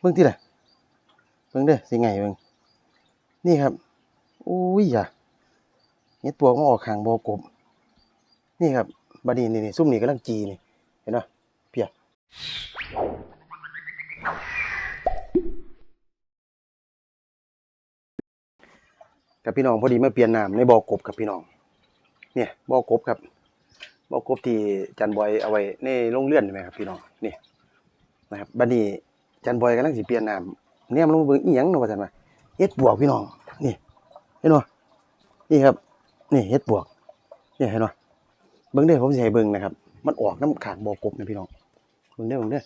เบิ่งที่ละเบิ่งเด้อสิไงเบิ่งนี่ครับอุ้ยอะเฮ็ดปวกมาออกข้างบ่อกบ นี่ครับบัดนี้นี่นี่ซุ่มนี่กำลังจีนี่เห็นบ่ะเพียกับพี่น้องพอดีมาเปลี่ยนน้ำในบ่อกบกับพี่น้อง เนี่ยบ่อกบครับบ่อกบที่จันบอยเอาไว้ในโรงเรือนใช่ไหมครับพี่น้องนี่นะครับบัดนี้ จันบอยกำลังสิเปลี่ยนน้ำเนี่ยมันลงเบิ่งอีหยังเนาะว่าซั่นว่าเฮ็ดบวกพี่น้อง นี่เห็นบ่นี่ครับ นี่เฮ็ดบวกนี่เห็นบ่เบิ่งเด้อผมสิให้เบิ่งนะครับ มันออกน้ำขางบ่อกบนะพี่น้องเบิ่งเด้อเบิ่งเด้อ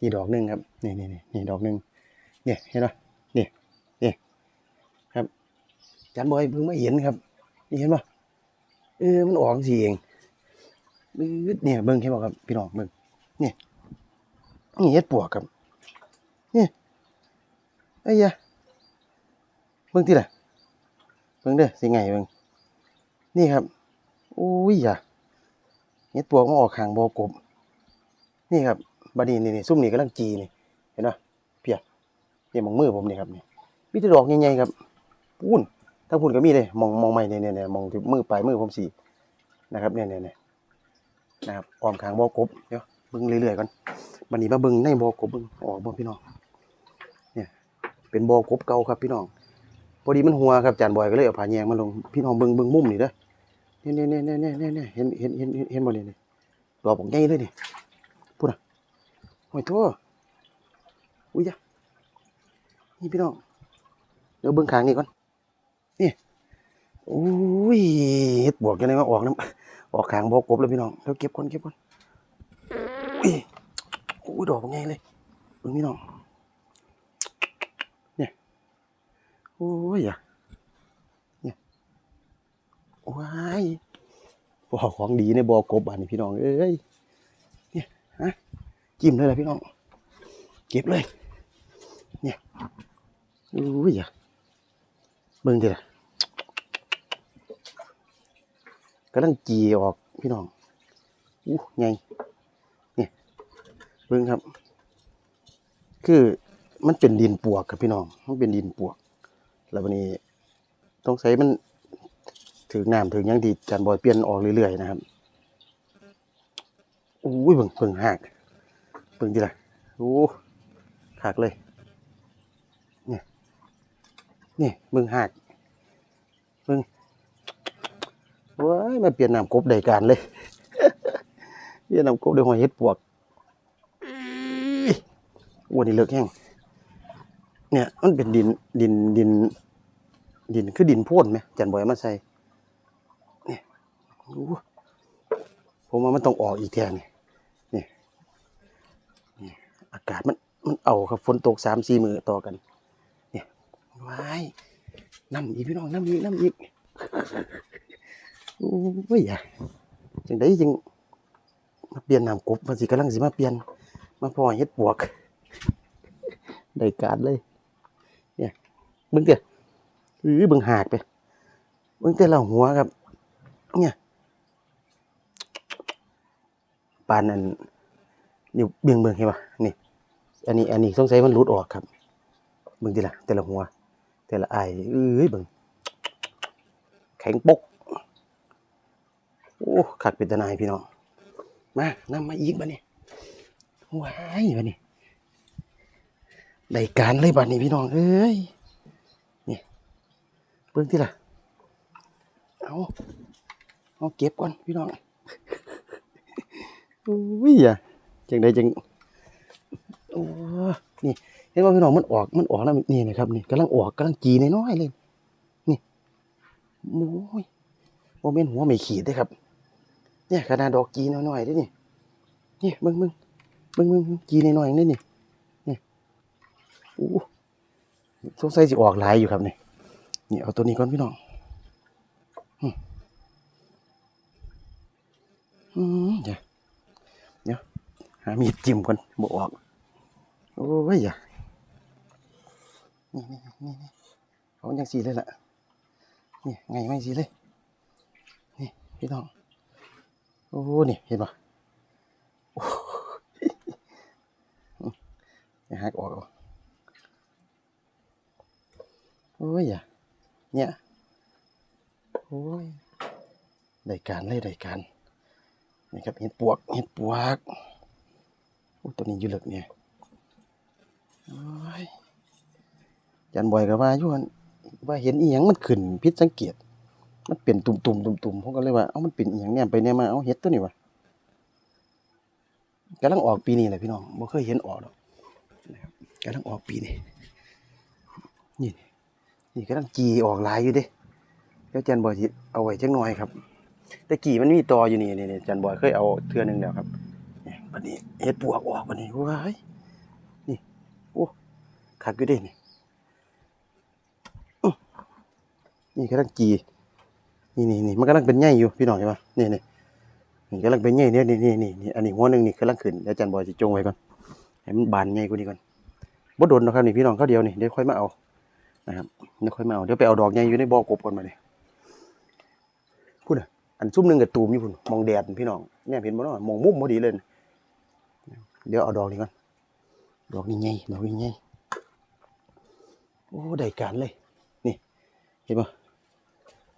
นี่ดอกหนึงครับ นี่นี่นี่นี่ดอกหนึงเนี่ยเห็นบ่นี่นี่ครับจันบอยเพิ่งมาเห็นครับ นี่เห็นบ่เออมันออกสิเองบึดเนี่ยเบิ่งเห็นบ่ครับ พี่น้องเบิ่งนี่นี่เฮ็ดปวกครับ นี่ไอ้ยะเบิ่งที่ละเบิ่งเด้อสิไงเบิ่งนี่ครับอุ้ยอะเฮ็ดปวกมาออกข้างบ่อกบ นี่ครับบัดนี้นี่นี่ซุ่มนี่กำลังจีนี่เห็นบ่เพียเนี่มองมือผมนี่ครับนี่มีแต่ดอกใหญ่ๆครับปูนทั้งปูนก็มีเลยมองมองใหม่เนี่ยๆๆมองที่มือปลายมือผมสินะครับเนี่ยๆๆนะครับออมขางบ่อกบเดี๋ยวเบิ่งเรื่อยๆก่อนบัดนี้มาเบิ่งในบ่อกบเบิ่งออกบ่พี่น้อง เป็นบ่อกบเก่าครับพี่น้องพอดีมันหัวครับจานบอยก็เลยเอาผ้าแยงมาลงพี่น้องเบิ่งเบิ่งมุมนี่เด้อเนี่ยๆๆๆๆๆเห็นเห็นเห็นเห็นเห็นบ่นี่นี่ดอกบักใหญ่เลยนี่พูดน่ะโอ้ยทั่วอุ้ยยะนี่พี่น้องเดี๋ยวเบิ่งขางนี่ก่อนนี่อุ้ยเฮ็ดบวกจังได๋มาออกน้ำออกขางบ่กบแล้วพี่น้องเดี๋ยวเก็บก่อนเก็บก่อนอุ้ยอุ้ยดอกบักใหญ่เลยเบิ่งพี่น้อง โอ้ยอะเนี่ยว้ายบ่อของดีในบ่อกบอันนี้พี่น้องเอ้ยเนี่ยฮะจิ้มเลยละพี่น้อง เก็บเลย เนี่ยโอ้ยอะเบิ่งดิล่ะกำลังจีออกพี่น้องอู้ไงเนี่ยเบิ่งครับ คือมันเป็นดินปวกครับพี่น้อง มันเป็นดินปวก แล้ววันนี้ต้องใช้มันถึงน้ำถึงยังดีจานบอยเปลี่ยนออกเรื่อยๆนะครับอุ้ยเบิ่งเบิ่งหักเบิ่งดิล่ะโอ้หักเลยเนี่ยนี่เบิ่งหักเบิ่งว้ายมาเปลี่ยนน้ำกบได้การเลยเปลี่ยนน้ำกบได้หอยเห็ดปวกอี้อ้วนนี่เลิกแห้ง เนี่ย มันเป็นดินดินดิน ดินคือดินพ่นไหมจันบอยมาใส่เนี่ยโอ้ผมว่ามันต้องออกอีกแท่นี่นี่นี่อากาศมันมันเอาครับฝนตกสามสี่มือต่อกัน เนี่ยว้ายน้ำอีกพี่น้องน้ำอีกน้ำอีกโอ้ยอะจังได้จังมาเปลี่ยนน้ำกบมาสิกำลังสิมาเปลี่ยน มาพอเฮ็ดปวก ได้การเลย เบิ่งเถอะหรือเบิ่งหากไปเบิ่งแต่ละหัวครับ เนี่ยปานนั้นนี่เบี่ยงเบิ่งเห็นปะนี่ อันนี้ อันนี้สงสัยมันหลุดออกครับเบิ่งทีละแต่ละหัว แต่ละไอเอ้ยเบิ่งแข็งปกโอ้ขัดเป็นตนายพี่น้องมานํมาอีกบัดนี้ว้ายบัดนี้ได้การเลยบัดนี้พี่น้องเอ้ย เบิ่งที่ล่ะ เอาเอาเก็บก่อนพี่น้องอุ้ยอะจังใดจังโอ้นี่เห็นว่าพี่น้องมันออกมันออกแล้วนี่นะครับนี่กำลังออกกำลังจีน้อยๆเลยนี่โอ้ยโมเมนหัวไม่ขีดเด้ครับ เนี่ยขนาดดอกจีน้อยๆด้อนี่นี่เบิ่งเบิ่งเบิ่งเบิ่งจีน้อยๆนี่นี่นี่โอ้สงสัยสิออกหลายอยู่ครับนี่ นี่เอาตัวนี้ก่อนพี่น้องอืมอืมเดี๋ยเดี๋ยวหามีดจิ้มก่อนบออก โอ้ยอย่านี่นี่นี่นี่เอาอย่างสีเลยล่ะ นี่ไงไม่สีเลย นี่พี่น้อง โอ้นี่เห็นปะโอ้ยอืมเดี๋ยวหาหักออกเอาโอ้ยอย่า เนี่ยโอ้ยได้การเลยได้การนี่ครับเห็ดปวกเห็ดปวกโอ้ตัวนี้อยู่เลึกเนี่ยโอ้ยจันบอยก็ว่าอยู่หั่นว่าเห็นอีหยังมันขึ้นผิดสังเกต มันเป็นตุ่มๆตุ่มๆผมก็เลยว่าเอ้ามันเป็นอีหยังเนี่ยไปเนี่ยมาเอ้าเห็ดตัวนี้วะกำลังออกปีนี้แหละพี่น้องบ่เคยเห็นออกดอกนะครับกำลังออกปีนี้นี่ นี่กำลังจีออกลายอยู่เด้เดี๋ยวจันบอยสิเอาไว้จักหน่อยครับ แต่กี่มันมีตออยู่นี่นี่นี่จันบอยเคยเอาเทือนึงแล้วครับนี่บัดนี้เฮ็ดปวกออกบัดนี้ว้ายนี่โอ้คักอยู่เด้นี่อื้อนี่กำลังจีนี่นี่นี่มันกำลังเป็นใหญ่อยู่พี่น้องเห็นปะนี่นี่นี่กำลังเป็นใหญ่เนี่ยนี่นี่นี่นี่อันนี้หัวหนึ่งนี่กำลังขึ้นเดี๋ยวอาจารย์บอยจะจงไว้ก่อนให้มันบานใหญ่กว่านี้ก่อนบ่โดนนะครับนี่พี่น้องเขาเดียวนี่เดี๋ยวค่อยมาเอา นะครับเดี๋ยวค่อยมาเอาเดี๋ยวไปเอาดอกใหญ่อยู่ในบ่อกบก่อนมาเลยพูดอะอันซุ่มหนึ่งกับตูมอยู่พุ่นมองแดดพี่น้องเนี่ยเห็นบ่เนาะมองมุมพอดีเลยเดี๋ยวเอาดอกนี้ก่อนดอกนี้ใหญ่ดอกนี้ใหญ่โอ้ได้การเลย นี่ เห็นปะ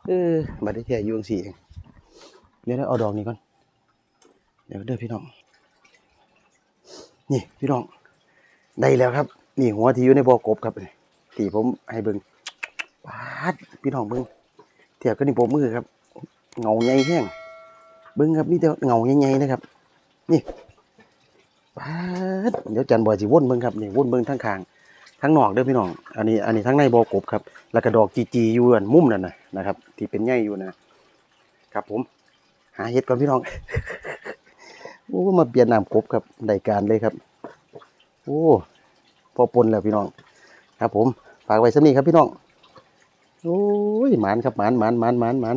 เออมาได้แค่ยวงสี่เองเดี๋ยวเราเอาดอกนี้ก่อนเดี๋ยวเด้อพี่น้อง นี่พี่น้องได้แล้วครับ นี่หัวที่อยู่ในบ่อกบครับ ที่ผมให้เบิ่งปาดพี่น้องเบิ่งเทียบกับนี่ผมมือครับเงาใหญ่แห้งเบิ่งครับนี่แต่เงาใหญ่ๆนะครับ นี่ปาดเดี๋ยวจันบอยสิวนเบิ่งครับนี่วนเบิ่งทั้งข้างทั้งนอกเด้อพี่น้อง อันนี้อันนี้ทั้งในบ่อกบครับ แล้วก็ดอกจีจีอยู่อันมุมนั่นนะนะครับ ที่เป็นใหญ่อยู่นะครับผม หาเห็ดก่อนพี่น้องโอ้มาเปลี่ยนน้ำกบครับได้การเลยครับ โอ้พอปนแล้วพี่น้อง ครับผม ฝากไว้สักนี้ครับพี่น้อง โอ้ยหมานครับหมานหมานหมานหมานหมาน